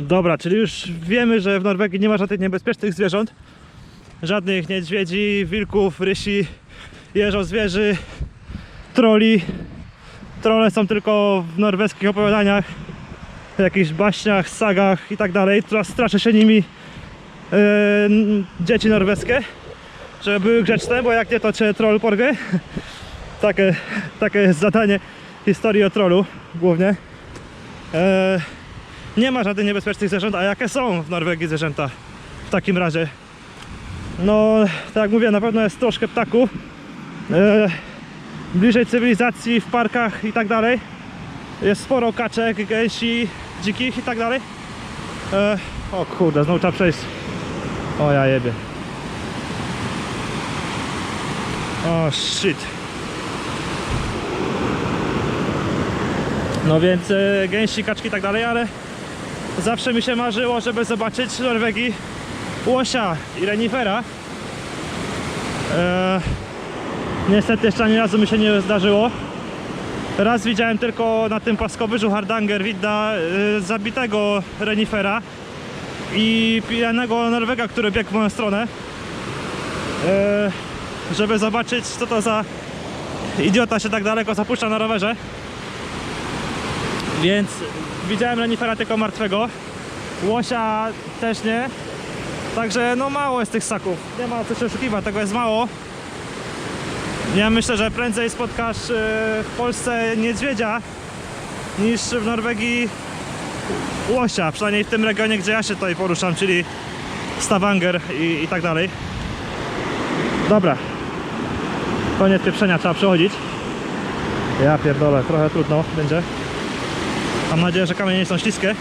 Dobra, czyli już wiemy, że w Norwegii nie ma żadnych niebezpiecznych zwierząt. Żadnych niedźwiedzi, wilków, rysi, jeżozwierzy, troli. Trole są tylko w norweskich opowiadaniach, w jakichś baśniach, sagach i tak dalej. Tra- Straszy się nimi n- dzieci norweskie, żeby były grzeczne, bo jak nie to cię troll porwie. Takie, takie jest zadanie historii o trollu głównie. E, nie ma żadnych niebezpiecznych zwierząt, a jakie są w Norwegii zwierzęta w takim razie? No, tak jak mówię, na pewno jest troszkę ptaków. E, bliżej cywilizacji, w parkach i tak dalej. Jest sporo kaczek, gęsi, dzikich i tak dalej. E, o kurde, znowu trzeba przejść. O ja jebie. O shit. No więc e, gęsi, kaczki i tak dalej, ale zawsze mi się marzyło, żeby zobaczyć w Norwegii łosia i renifera. E, niestety jeszcze ani razu mi się nie zdarzyło. Raz widziałem tylko na tym płaskowyżu Hardanger widna e, zabitego renifera i pijanego Norwega, który biegł w moją stronę. E, żeby zobaczyć co to za idiota się tak daleko zapuszcza na rowerze. Więc widziałem renifera tylko martwego. Łosia też nie. Także no mało jest tych ssaków. Nie ma co się oszukiwać, tego jest mało. Ja myślę, że prędzej spotkasz e, w Polsce niedźwiedzia niż w Norwegii łosia. Przynajmniej w tym regionie, gdzie ja się tutaj poruszam, czyli Stavanger i, i tak dalej. Dobra. Koniec pieprzenia, trzeba przechodzić. Ja pierdolę, trochę trudno będzie. Mam nadzieję, że kamienie nie są śliskie.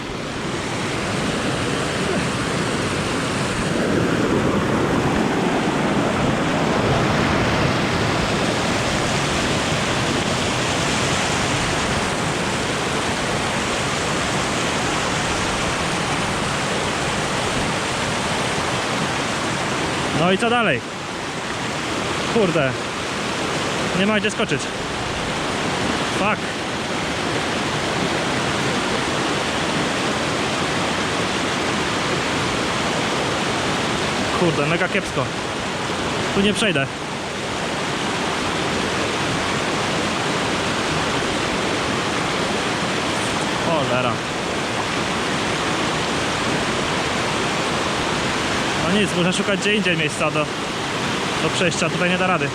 No i co dalej? Kurde. Nie ma gdzie skoczyć. Fuck. Kurde, mega kiepsko. Tu nie przejdę. Cholera. No nic, muszę szukać gdzie indziej miejsca do, do przejścia. Tutaj nie da rady.